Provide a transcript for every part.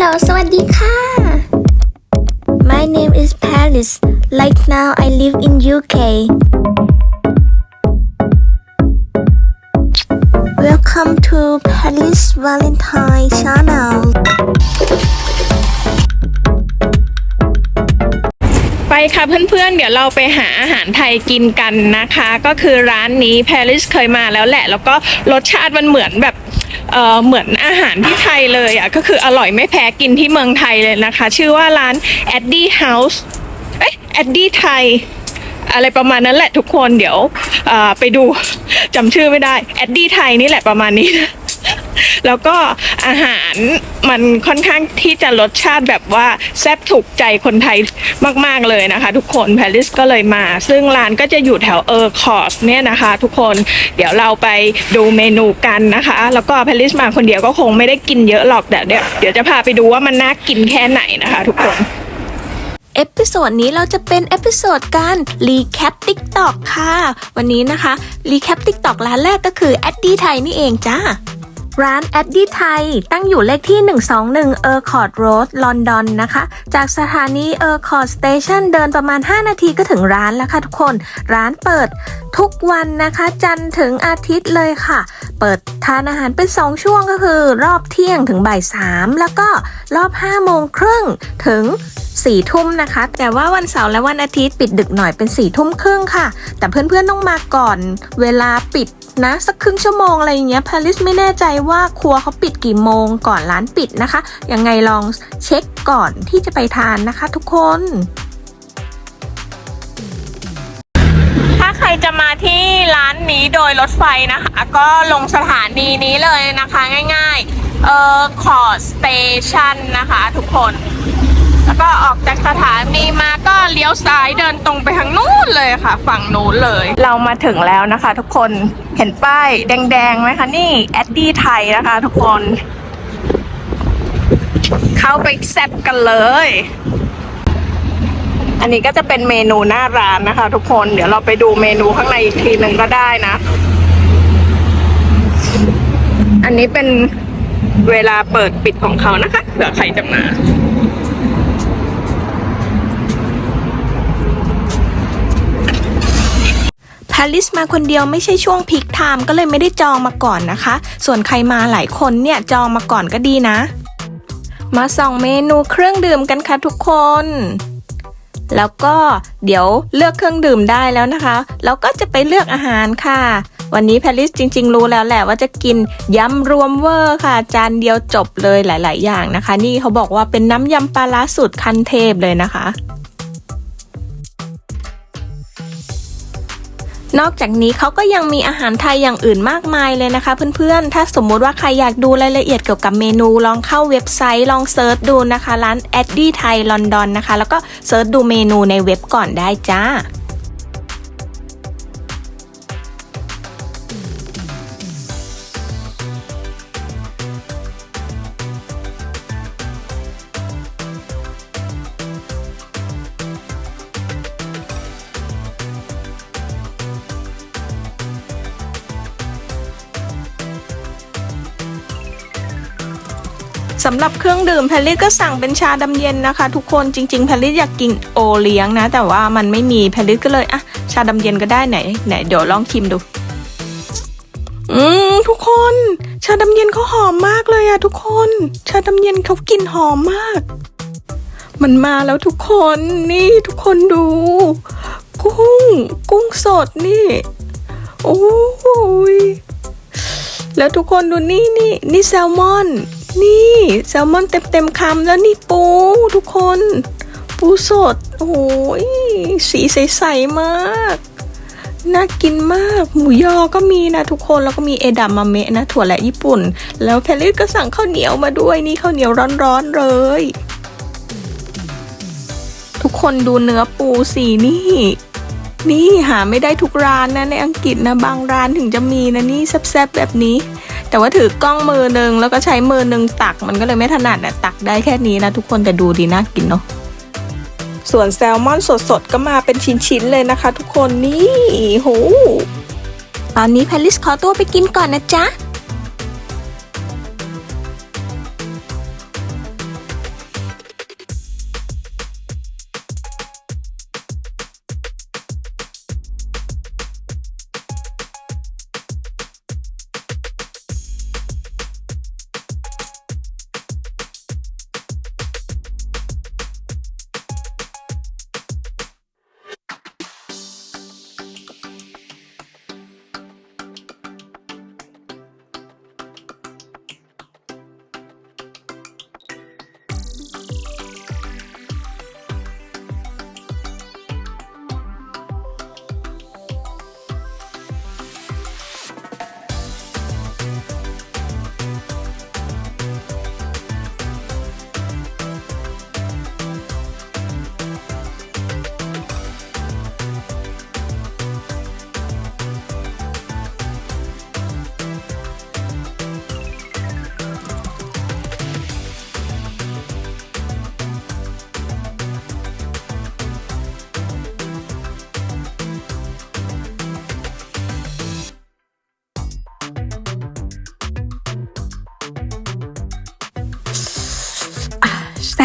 Hello สวัสดีค่ะ My name is Paris Right now I live in UK Welcome to Paris Valentine Channel ไปค่ะเพื่อนๆ เดี๋ยวเราไปหาอาหารไทยกินกันนะคะ ก็คือร้านนี้ Paris เคยมาแล้วแหละ แล้วก็รสชาติมันเหมือนแบบ เออเหมือนอาหารที่ไทยเลยอะก็คืออร่อยไม่แพ้กินที่เมืองไทยเลยนะคะ ชื่อว่าร้าน a d d i e House เอ๊ะ a d d i e ไทยอะไรประมาณนั้นแหละทุกคนเดี๋ยวไปดูจำชื่อไม่ได้ a d d i e ไทยนี่แหละประมาณนี้นะ แล้วก็อาหารมันค่อนข้างที่จะรสชาติแบบว่าแซ่บถูกใจคนไทยมาก ๆ เลยนะคะ ทุกคนแพริสก็เลยมา ซึ่งร้านก็จะอยู่แถวเออร์คอร์สเนี่ยนะคะ ทุกคนเดี๋ยวเราไปดูเมนูกันนะคะ แล้วก็แพริสมาคนเดียวก็คงไม่ได้กินเยอะหรอกแต่เดี๋ยวเดี๋ยวจะพาไปดูว่ามันน่ากินแค่ไหนนะคะ ทุกคนเอพิโซดนี้เราจะเป็นเอพิโซดการรีแคป TikTok ค่ะ วันนี้นะคะรีแคป TikTok ร้านแรกก็คือ a d d i ไทยนี่เองจ้า ร้าน a d d i ไทย ตั้งอยู่เลขที่ 121 e r c o r t Road ลอนดอนนะคะ จากสถานี e r c o r t Station เดินประมาณ 5 นาทีก็ถึงร้านแล้วค่ะทุกคน ร้านเปิดทุกวันนะคะ จันทร์ถึงอาทิตย์เลยค่ะ เปิดทานอาหารเป็น 2 ช่วงก็คือ รอบเที่ยงถึงบ่าย 3 แล้วก็รอบ 5 โมงครึ่งถึง สี่ทุ่มนะคะ แต่ว่าวันเสาร์และวันอาทิตย์ปิดดึกหน่อยเป็นสี่ทุ่มครึ่งค่ะ แต่เพื่อนๆต้องมาก่อนเวลาปิดนะสักครึ่งชั่วโมงอะไรอย่างเงี้ยพาริสไม่แน่ใจว่าครัวเขาปิดกี่โมงก่อนร้านปิดนะคะ ยังไงลองเช็คก่อนที่จะไปทานนะคะ ทุกคน ถ้าใครจะมาที่ร้านนี้โดยรถไฟนะคะ ก็ลงสถานีนี้เลยนะคะง่ายๆ เออคอร์สเตชันนะคะทุกคน ก็ออกจากสถานีมาก็เลี้ยวซ้ายเดินตรงไปทางนู้นเลยค่ะ ฝั่งนู้นเลย เรามาถึงแล้วนะคะ ทุกคนเห็นป้ายแดงๆไหมคะนี่แอดดี้ไทยนะคะ ทุกคน เข้าไปแซ่บกันเลย อันนี้ก็จะเป็นเมนูหน้าร้านนะคะ ทุกคนเดี๋ยวเราไปดูเมนูข้างในอีกทีหนึ่งก็ได้นะ อันนี้เป็นเวลาเปิดปิดของเขานะคะเผื่อใครจะมาาริสมาคนเดียวไม่ใช่ช่วงพีคไทม์ก็เลยไม่ได้จองมาก่อนนะคะ ส่วนใครมาหลายคนเนี่ยจองมาก่อนก็ดีนะ มาส่องเมนูเครื่องดื่มกันค่ะทุกคน แล้วก็เดี๋ยวเลือกเครื่องดื่มได้แล้วนะคะเราก็จะไปเลือกอาหารค่ะ วันนี้แพริสจริง ๆ รู้แล้วแหละว่าจะกินยำรวมเวอร์ค่ะ จานเดียวจบเลยหลาย ๆ อย่างนะคะ นี่เขาบอกว่าเป็นน้ำยำปลาร้าสูตรคันเทพเลยนะคะ นอกจากนี้เขาก็ยังมีอาหารไทยอย่างอื่นมากมายเลยนะคะเพื่อนๆ ถ้าสมมุติว่าใครอยากดูรายละเอียดเกี่ยวกับเมนูลองเข้าเว็บไซต์ลองเซิร์ชดูนะคะ ร้าน e d d i ไทยลอนดอนนะคะ แล้วก็เซิร์ชดูเมนูในเว็บก่อนได้จ้า สำหรับเครื่องดื่มแพรรี่ก็สั่งเป็นชาดำเย็นนะคะ ทุกคนจริงๆแพรรี่อยากกินโอเลี้ยงนะ แต่ว่ามันไม่มีแพรรี่ก็เลยอะชาดำเย็นก็ได้ไหนไหนเดี๋ยวลองชิมดู อืมทุกคน ชาดำเย็นเขาหอมมากเลยอะทุกคน ชาดำเย็นเขากลิ่นหอมมาก มันมาแล้วทุกคนนี่ทุกคนดู กุ้ง กุ้งสดนี่ โอ้ยแล้วทุกคนดูนี่นี่นี่แซลมอน นี่แซลมอนเต็มเต็มคำแล้วนี่ปูทุกคน ปูสด โอ้ยสีใสๆมากน่ากินมาก หมูยอก็มีนะทุกคน แล้วก็มีเอดามาเมะนะ ถั่วและญี่ปุ่น แล้วแพรรี่ก็สั่งข้าวเหนียวมาด้วย นี่ข้าวเหนียวร้อนๆเลย ทุกคนดูเนื้อปูสีนี่ นี่หาไม่ได้ทุกร้านนะในอังกฤษนะ บางร้านถึงจะมีนะนี่แซ่บๆแบบนี้ แต่ว่าถือกล้องมือหนึ่งแล้วก็ใช้มือหนึ่งตักมันก็เลยไม่ถนัดอะตักได้แค่นี้นะทุกคนแต่ดูดีน่ากินเนาะส่วนแซลมอนสดๆ ก็มาเป็นชิ้นๆเลยนะคะ ทุกคนนี่โหตอนนี้แพลิสขอตัวไปกินก่อนนะจ๊ะ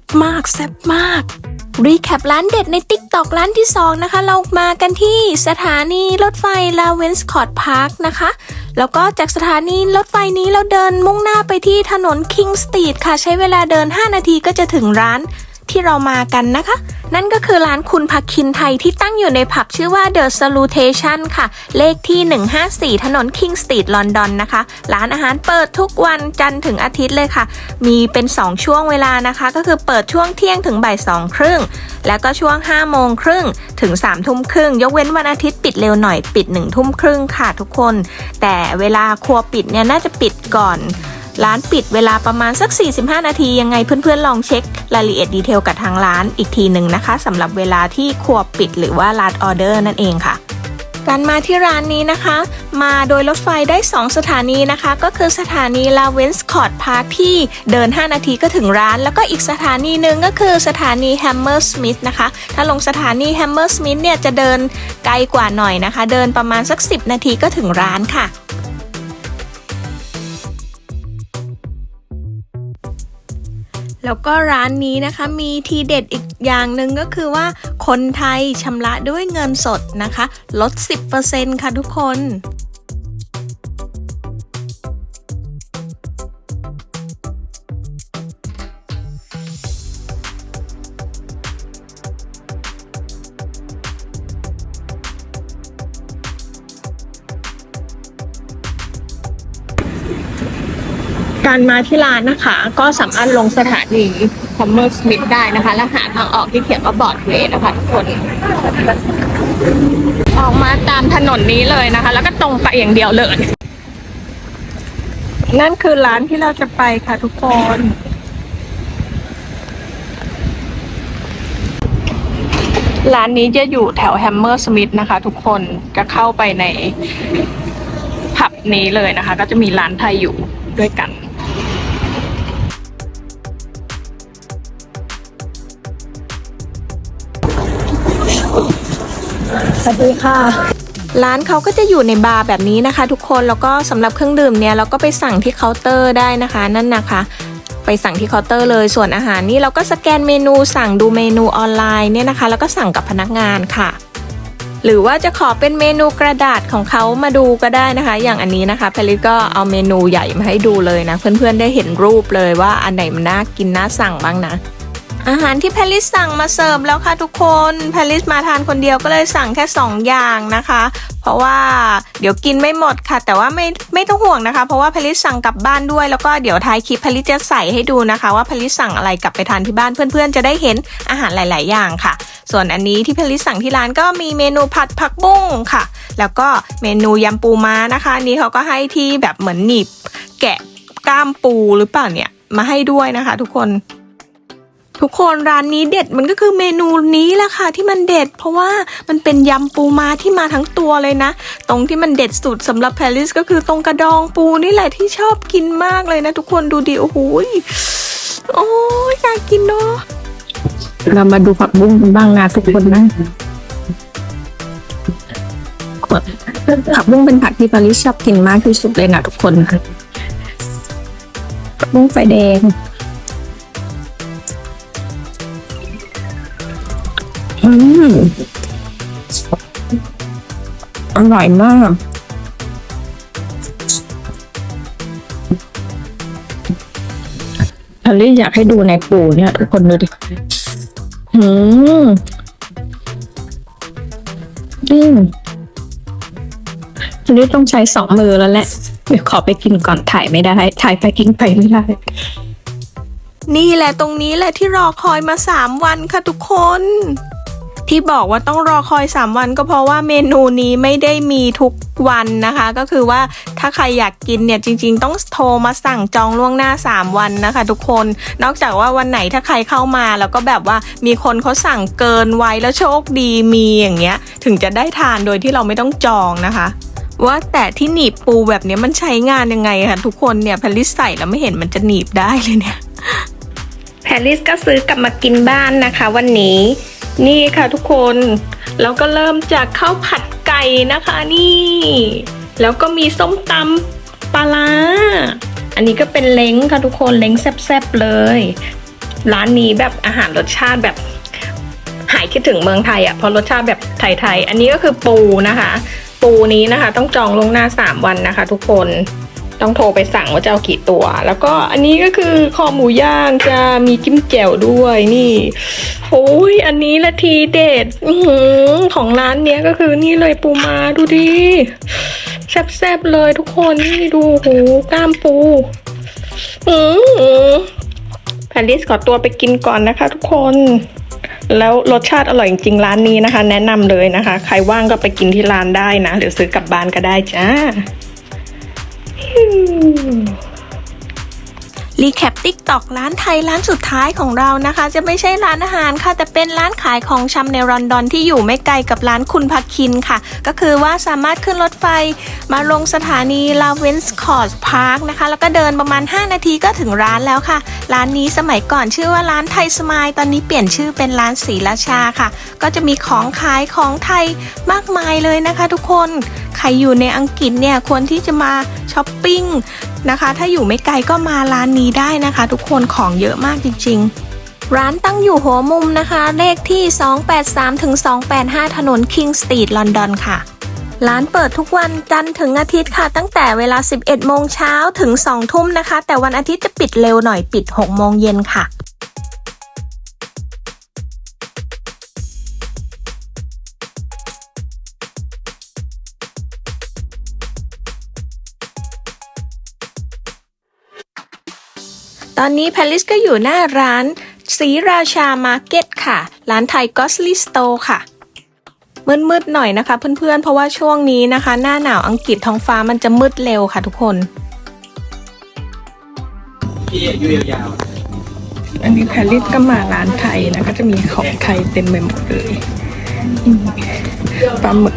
บมากแซ่บมาก รีแคปร้านเด็ดในติ๊กตอกร้านที่ 2 นะคะ เรามากันที่สถานีรถไฟลาเวนส์คอร์ดพาร์คนะคะ แล้วก็จากสถานีรถไฟนี้เราเดินมุ่งหน้าไปที่ถนนคิงสตรีทค่ะ ใช้เวลาเดิน 5 นาทีก็จะถึงร้านที่เรามากันนะคะ นั่นก็คือร้านคุณพักคินไทยที่ตั้งอยู่ในผับชื่อว่า The Salutation ค่ะ เลขที่ 154 ถนน King Street ลอนดอนนะคะ ร้านอาหารเปิดทุกวันจันทร์ถึงอาทิตย์เลยค่ะ มีเป็น 2 ช่วงเวลานะคะ ก็คือเปิดช่วงเที่ยงถึงบ่ายสองครึ่ง แล้วก็ช่วง 5 โมงครึ่งถึง3ทุ่มครึ่ง ยกเว้นวันอาทิตย์ปิดเร็วหน่อยปิด1ทุ่มครึ่งค่ะทุกคน แต่เวลาครัวปิดเนี่ยน่าจะปิดก่อน ร้านปิดเวลาประมาณสัก 45 นาที ยังไงเพื่อนๆ ลองเช็ครายละเอียดดีเทลกับทางร้านอีกทีหนึ่งนะคะสำหรับเวลาที่ครัวปิดหรือว่าร้านออเดอร์นั่นเองค่ะ การมาที่ร้านนี้นะคะ มาโดยรถไฟได้ 2 สถานีนะคะ ก็คือสถานีลาเวนส์คอร์ดพาร์คที่เดิน 5 นาทีก็ถึงร้าน แล้วก็อีกสถานีหนึ่งก็คือสถานีแฮมเมอร์สมิธนะคะ ถ้าลงสถานีแฮมเมอร์สมิธเนี่ยจะเดินไกลกว่าหน่อยนะคะ เดินประมาณสัก 10 นาทีก็ถึงร้านค่ะ แล้วก็ร้านนี้นะคะมีทีเด็ดอีกอย่างหนึ่งก็คือว่าคนไทยชำระด้วยเงินสดนะคะ ลด 10%ค่ะทุกคน การมาที่ร้านนะคะ ก็สามารถลงสถานี Hammer Smith ได้นะคะ แล้วหาทางออกที่เขียนว่าบอร์ดเวย์นะคะทุกคน ออกมาตามถนนนี้เลยนะคะ แล้วก็ตรงไปอย่างเดียวเลย นั่นคือร้านที่เราจะไปค่ะทุกคนร้านนี้จะอยู่แถว Hammer Smith นะคะ ทุกคนจะเข้าไปในผับนี้เลยนะคะ ก็จะมีร้านไทยอยู่ด้วยกัน สวัสดีค่ะร้านเขาก็จะอยู่ในบาร์แบบนี้นะคะ ทุกคนแล้วก็สำหรับเครื่องดื่มเนี่ยเราก็ไปสั่งที่เคาน์เตอร์ได้นะคะ นั่นนะคะ ไปสั่งที่เคาน์เตอร์เลยส่วนอาหารนี่เราก็สแกนเมนูสั่งดูเมนูออนไลน์เนี่ยนะคะ แล้วก็สั่งกับพนักงานค่ะ หรือว่าจะขอเป็นเมนูกระดาษของเขามาดูก็ได้นะคะ อย่างอันนี้นะคะเพลิดก็เอาเมนูใหญ่มาให้ดูเลยนะ เพื่อนๆได้เห็นรูปเลยว่าอันไหนมันน่ากินน่าสั่งบ้างนะ อาหารที่แพลิสสั่งมาเสิร์ฟแล้วค่ะทุกคนแพลิสมาทานคนเดียวก็เลยสั่งแค่ 2 อย่างนะคะ เพราะว่าเดี๋ยวกินไม่หมดค่ะ แต่ว่าไม่ไม่ต้องห่วงนะคะ เพราะว่าแพลิสสั่งกลับบ้านด้วยแล้วก็เดี๋ยวท้ายคลิปแพลิสจะใส่ให้ดูนะคะ ว่าแพลิสสั่งอะไรกลับไปทานที่บ้านเพื่อนๆ จะได้เห็นอาหารหลาย ๆ อย่างค่ะ ส่วนอันนี้ที่แพลิสสั่งที่ร้านก็มีเมนูผัดผักบุ้งค่ะ แล้วก็เมนูยำปูม้านะคะนนี้เขาก็ให้ที่แบบเหมือนหนีบแกะกล้ามปูหรือเปล่าเนี่ยมาให้ด้วยนะคะ ทุกคน ทุกคนร้านนี้เด็ดมันก็คือเมนูนี้แหละค่ะที่มันเด็ด เพราะว่ามันเป็นยำปูมาที่มาทั้งตัวเลยนะ ตรงที่มันเด็ดสุดสำหรับแพริสก็คือตรงกระดองปูนี่แหละที่ชอบกินมากเลยนะ ทุกคนดูดิโอ้โหยโอ้ยอยากกินเนาะเรามาดูผักบุ้งกันบ้างนะทุกคนนะผักบุ้งเป็นผักที่ปาริสชอบกินมากที่สุดเลยนะทุกคนผักบุ้งไฟแดง อืมอร่อยมากปาริสอยากให้ดูในปูเนี่ยทุกคนดูดิอืมอืมอันนี้ต้องใช้สองมือแล้วแหละ เดี๋ยวขอไปกินก่อนถ่ายไม่ได้ ถ่ายไปกินไปไม่ได้ นี่แหละตรงนี้แหละที่รอคอยมา3วันค่ะทุกคน ที่บอกว่าต้องรอคอย 3 วันก็เพราะว่าเมนูนี้ไม่ได้มีทุกวันนะคะ ก็คือว่าถ้าใครอยากกินเนี่ยจริง ๆ ต้องโทรมาสั่งจองล่วงหน้า 3 วันนะคะ ทุกคน นอกจากว่าวันไหนถ้าใครเข้ามาแล้วก็แบบว่ามีคนเขาสั่งเกินไว้แล้วโชคดีมีอย่างเงี้ย ถึงจะได้ทานโดยที่เราไม่ต้องจองนะคะว่าแต่ที่หนีบปูแบบนี้มันใช้งานยังไงคะทุกคนเนี่ยแพลิสใส่แล้วไม่เห็นมันจะหนีบได้เลยเนี่ยแพรลิสก็ซื้อกลับมากินบ้านนะคะ วันนี้ นี่ค่ะทุกคนแล้วก็เริ่มจากข้าวผัดไก่นะคะนี่ แล้วก็มีส้มตำปลาร้าอันนี้ก็เป็นเล้งค่ะทุกคนเล้งแซ่บๆเลย ร้านนี้แบบอาหารรสชาติแบบหายคิดถึงเมืองไทยอะเพราะรสชาติแบบไทยๆอันนี้ก็คือปูนะคะ ปูนี้นะคะ ต้องจองล่วงหน้า 3 วันนะคะ ทุกคน ต้องโทรไปสั่งว่าจะเอากี่ตัว แล้วก็อันนี้ก็คือคอหมูย่างจะมีจิ้มแจ่วด้วยนี่โอ้ยอันนี้ละทีเด็ดอของร้านเนี้ยก็คือนี่เลยปูมาดูดิแซ่บๆเลยทุกคนนี่ดูหูกล้ามปูอือแพนดิสขอตัวไปกินก่อนนะคะ ทุกคนแล้วรสชาติอร่อยจริงร้านนี้นะคะ แนะนำเลยนะคะ ใครว่างก็ไปกินที่ร้านได้นะหรือซื้อกลับบ้านก็ได้จ้า รีแคปติ๊กตอกร้านไทยร้านสุดท้ายของเรานะคะ จะไม่ใช่ร้านอาหารค่ะ แต่เป็นร้านขายของชำในลอนดอนที่อยู่ไม่ไกลกับร้านคุณพักคินค่ะ ก็คือว่าสามารถขึ้นรถไฟ มาลงสถานีลาเวนส์คอร์สพาร์คนะคะ แล้วก็เดินประมาณ 5 นาทีก็ถึงร้านแล้วค่ะ ร้านนี้สมัยก่อนชื่อว่าร้านไทยสมายตอนนี้เปลี่ยนชื่อเป็นร้านศรีราชาค่ะ ก็จะมีของขายของไทยมากมายเลยนะคะ ทุกคนใครอยู่ในอังกฤษเนี่ยควรที่จะมาช้อปปิ้ง นะคะ ถ้าอยู่ไม่ไกลก็มาร้านนี้ได้นะคะ ทุกคนของเยอะมากจริง ๆร้านตั้งอยู่หัวมุมนะคะ เลขที่ 283ถึง285 ถนนคิงสตรีทลอนดอนค่ะ ร้านเปิดทุกวันจันทร์ถึงอาทิตย์ค่ะ ตั้งแต่เวลา 11 โมงเช้าถึง 2 ทุ่มนะคะ แต่วันอาทิตย์จะปิดเร็วหน่อยปิด 6 โมงเย็นค่ะ ตอนนี้แพลิสก็อยู่หน้าร้านศรีราชามาร์เก็ตค่ะ ร้านไทยกอสลิสโตค่ะ มืดๆหน่อยนะคะเพื่อนๆ เพราะว่าช่วงนี้นะคะ หน้าหนาวอังกฤษท้องฟ้ามันจะมืดเร็วค่ะทุกคนที่อายุยาวอันนี้แพลิสก็มาร้านไทยนะก็จะมีของไทยเต็มไปหมดเลยปลาหมึก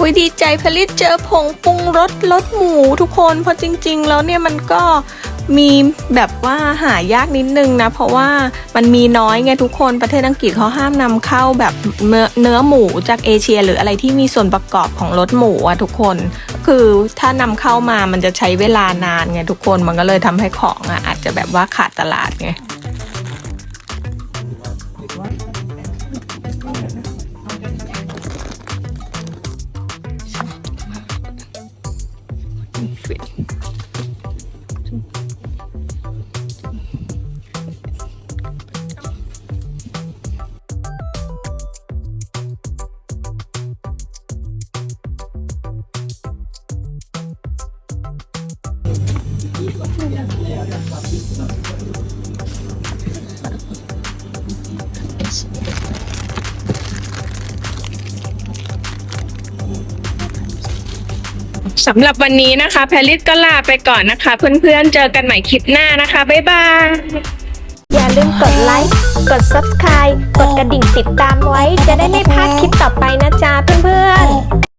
อุ้ยดีใจผลิตเจอผงปรุงรสรสหมูทุกคนเพราะจริง ๆ แล้วเนี่ยมันก็มีแบบว่าหายากนิดนึงนะ เพราะว่ามันมีน้อยไงทุกคนประเทศอังกฤษเขาห้ามนำเข้าแบบเนื้อหมูจากเอเชีย หรืออะไรที่มีส่วนประกอบของรสหมูอะทุกคน คือถ้านำเข้ามามันจะใช้เวลานานไงทุกคนมันก็เลยทำให้ของอะอาจจะแบบว่าขาดตลาดไง สำหรับวันนี้นะคะ แพรลิสก็ลาไปก่อนนะคะ เพื่อนๆเจอกันใหม่คลิปหน้านะคะ บ๊ายบาย อย่าลืมกดไลค์ กด subscribe กดกระดิ่งติดตามไว้ จะได้ไม่พลาดคลิปต่อไปนะจ๊ะเพื่อนๆ